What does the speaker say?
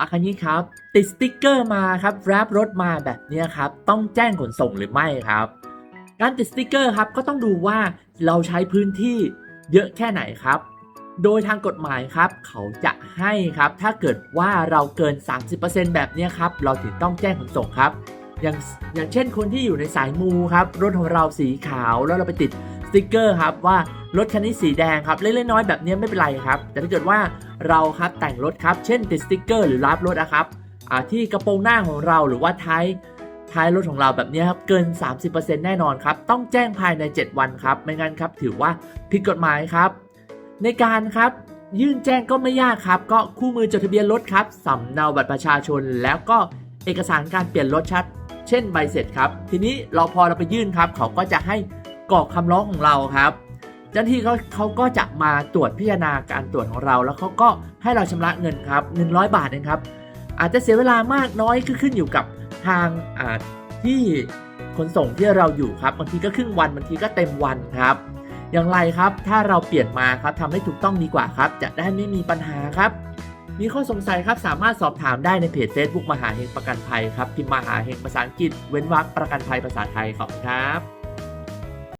อาคันนี้ครับ ติดสติกเกอร์มาครับแรปรถมาแบบนี้ครับต้องแจ้งขนส่งหรือไม่ครับ การติดสติกเกอร์ครับก็ต้องดูว่าเราใช้พื้นที่เยอะแค่ไหนครับ โดยทางกฎหมายครับเขาจะให้ครับถ้าเกิดว่าเราเกิน 30%แบบเนี้ครับเราถึงต้องแจ้งขนส่งครับ อย่างอย่างเช่นคนที่อยู่ในสายมูครับรถของเราสีขาวแล้วเราไปติดสติกเกอร์ครับว่ารถคันนี้สีแดงครับเล็กๆน้อยๆแบบนี้ไม่เป็นไรครับ แต่ถ้าเกิดว่า เราครับแต่งรถครับ เช่นติดสติกเกอร์หรือรับรถนะครับที่กระโปรงหน้าของเราหรือว่าท้ายท้ายรถของเราแบบนี้ครับเกิน 30%แน่นอนครับ ต้องแจ้งภายใน 7 วันครับ ไม่งั้นครับ ถือว่าผิดกฎหมายครับ ในการครับยื่นแจ้งก็ไม่ยากครับ ก็คู่มือจดทะเบียนรถครับสำเนาบัตรประชาชน แล้วก็เอกสารการเปลี่ยนรถชัด เช่นใบเสร็จครับ ทีนี้เราพอเราไปยื่นครับ เขาก็จะให้กรอกคำร้องของเราครับ เจ้าหน้าที่เขาเขาก็จะมาตรวจพิจารณาการตรวจของเรา แล้วเขาก็ให้เราชำระเงินครับ 100 บาทเองครับ อาจจะเสียเวลามากน้อยก็ขึ้นอยู่กับทางที่ขนส่งที่เราอยู่ครับบางทีก็ครึ่งวันบางทีก็เต็มวันครับ อย่างไรครับถ้าเราเปลี่ยนมาครับทำให้ถูกต้องดีกว่าครับ จะได้ไม่มีปัญหาครับ มีข้อสงสัยครับสามารถสอบถามได้ในเพจ Facebook มหาเฮงประกันภัยครับพิมพ์มหาเฮงภาษาอังกฤษเว้นวรรคประกันภัยภาษาไทยขอบคุณครับ